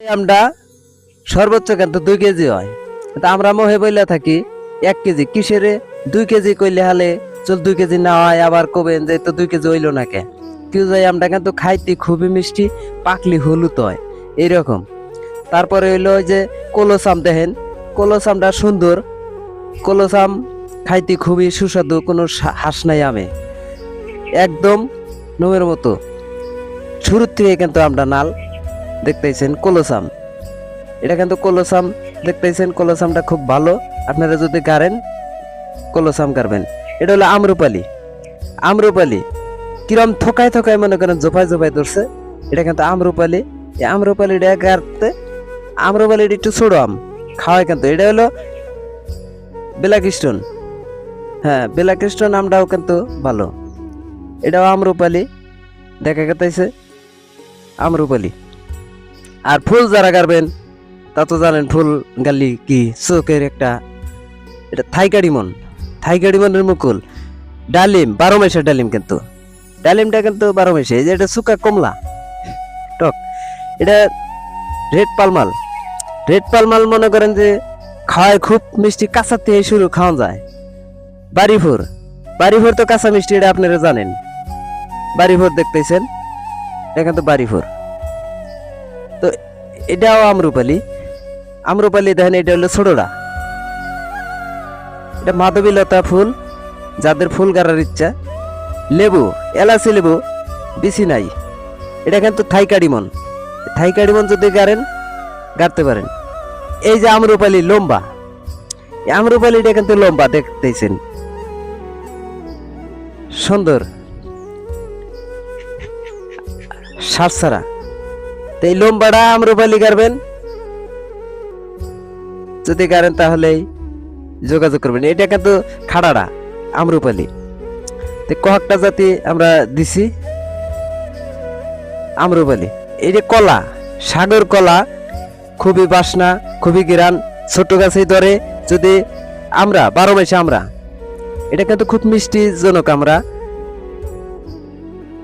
আমটা সর্বোচ্চ কিন্তু দুই কেজি হয়। কিন্তু আমরা মোহে বইলে থাকি, এক কেজি কিসেরে, দুই কেজি কইলে হালে চল দুই কেজি না হয়, আবার কবেন যে তো দুই কেজি হইল না কে কেউ যাই আমরা কিন্তু খাইতে খুবই মিষ্টি, পাকলি হলুদ হয়, এইরকম। তারপরে হইল যে কলসাম দেখেন, কলসামটা সুন্দর, কলসাম খাইতে খুবই সুস্বাদু, কোনো হাঁস নাই আমে। একদম নোমের মতো। শুরুর থেকে কিন্তু আমরা নাল। দেখতেছেন কলসাম। এটা কিন্তু কলসাম, দেখতেছেন কলসামটা খুব ভালো। আপনারা যদি গাড়েন, কলসাম গাড়বেন। এটা হলো আমরুপালি। আমরুপালি, কিরম থকায় থকায় মনে করেন জোফায় জোফায় ধরছে। এটা কিন্তু আমরুপালি। এই আমরুপালিটা গাড়তে, আমরুপালিটা একটু ছোট আম, খাওয়ায় কিন্তু। এটা হলো বেলাকিস্টন। হ্যাঁ বেলাকিস্টন আমটাও কিন্তু ভালো। এটাও আমরুপালি। দেখা গেছে, আমরুপালি। আর ফুল যারা গাড়বেন, তা তো জানেন ফুল গালি কি চোখের একটা, এটা থাইকাডিমন থাইকাডিমনের মুকুল। ডালিম, বারো মাসের ডালিম কিন্তু। ডালিমটা কিন্তু বারো মাসে যে এটা শুকা কমলা। টক, এটা রেড পালমাল। রেড পালমাল মনে করেন যে খাওয়ায় খুব মিষ্টি, কাঁচা থেকে শুরু খাওয়া যায়। বাড়িফুর বাড়িফুর তো কাঁচা মিষ্টি, এটা আপনারা জানেন। বাড়িফুর দেখতেছেন, এটা কিন্তু বাড়িফুর তো এটাও আমরুপালি। আমরুপালি দেখেন, এটা হলো ছোটরা। এটা মাধবীলতা ফুল, যাদের ফুল গাড়ার ইচ্ছা। লেবু, এলাচি লেবু, বেশি নাই। এটা কিন্তু থাইকাডিমন থাইকাডিমন যদি গাড়েন, গাড়তে পারেন। এই যে আমরুপালি লম্বা। আমরুপালিটা কিন্তু লম্বা, দেখতেছেন। সুন্দর। সারসারা। তো এই লম্বাটা আমরুপালি গাড়বেন যদি গাড়েন তাহলেই যোগাযোগ করবেন। এটা কিন্তু খাড়াড়া আমরুপালি তো কয়েকটা জাতি আমরা দিছি আমরুপালি যে কলা, সাগর কলা, খুবই বাসনা, খুবই গিরান, ছোট গাছেই ধরে, যদি আমরা, বারো মাসে আমরা, এটা কিন্তু খুব মিষ্টি জনক আমরা।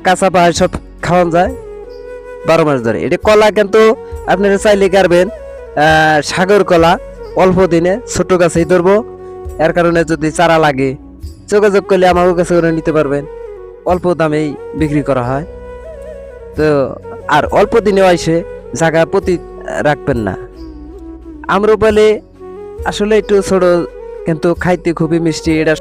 কাঁচা পাহাড় সব খাওয়ান যায়। বারো মাস ধরে। এটা কলা কিন্তু আপনারা চাইলে আহ, সাগর কলা অল্প দিনে ছোট গাছেই ধরবো। এর কারণে যদি চারা লাগে যোগাযোগ করলে আমার কাছে করে নিতে পারবেন। অল্প দামেই বিক্রি করা হয়। তো আর অল্প দিনে এসে জায়গা প্রতি রাখবেন না। আমরা বলে আসলে একটু ছোট কিন্তু খাইতে খুবই মিষ্টি। এটা